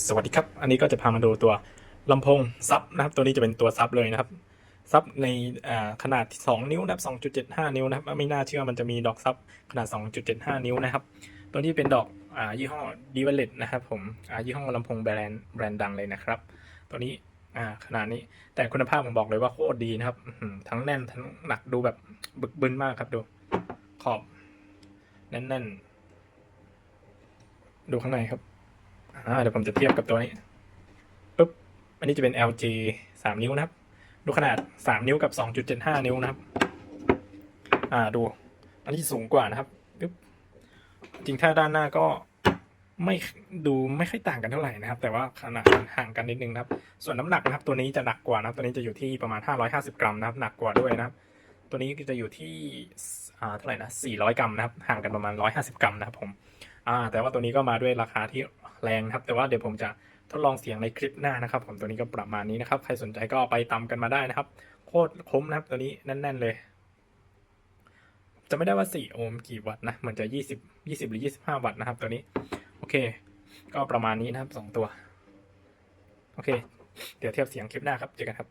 สวัสดีครับ อันนี้ก็จะพามาดูตัวลำโพงซับนะครับ ตัวนี้จะเป็นตัวซับเลยนะครับ ซับในขนาด 2 นิ้วนะครับ 2.75 นิ้วนะครับ ไม่น่าเชื่อมันจะมีดอกซับขนาด 2.75 นิ้วนะครับ ตัวนี้เป็นดอกอยี่ห้อดีเวลเลตนะครับผมยี่ห้อลำโพงแบรนด์แบรนด์ดังเลยนะครับ ตัวนี้ขนาดนี้ แต่คุณภาพผมบอกเลยว่าโคตรดีนะครับ ทั้งแน่นทั้งหนักดูแบบบึกบึนมากครับดู ขอบแน่นๆ ดูข้างในครับ อ่าเดี๋ยวผมจะเทียบกับตัวนี้ปุ๊บอันนี้จะเป็น LG สามนิ้วนะครับดูขนาดสามนิ้วกับสองจุดเจ็ดห้านิ้วนะครับ อ่าดู อันนี้สูงกว่านะครับปุ๊บจริงถ้าด้านหน้าก็ไม่ดูไม่ค่อยต่างกันเท่าไหร่นะครับ แต่ว่าขนาดห่างกันนิดนึงนะครับ ส่วนน้ำหนักนะครับ ตัวนี้จะหนักกว่านะครับ ตัวนี้จะอยู่ที่ประมาณ 550 กรัมนะครับ หนักกว่าด้วยนะครับ ตัวนี้จะอยู่ที่อ่าเท่าไหร่นะ400 กรัมนะครับ ห่างกันประมาณ 150 กรัมนะครับผมอ่าแต่ว่าตัวนี้ก็มาด้วยราคาที่ แรงนะครับ แต่ว่าเดี๋ยวผมจะทดลองเสียงในคลิปหน้านะครับ ผมตัวนี้ก็ประมาณนี้นะครับ ใครสนใจก็เอาไปตากันมาได้นะครับ โคตรคุ้มนะครับตัวนี้แน่น ๆเลยจะไม่ได้ว่า 4 โอห์มกี่วัตต์นะเหมือนจะ 20 20 หรือ 25 วัตต์นะครับ ตัวนี้ โอเค ก็ประมาณนี้นะครับ 2 ตัว โอเค เดี๋ยวเทียบเสียงคลิปหน้าครับ เจอกันครับ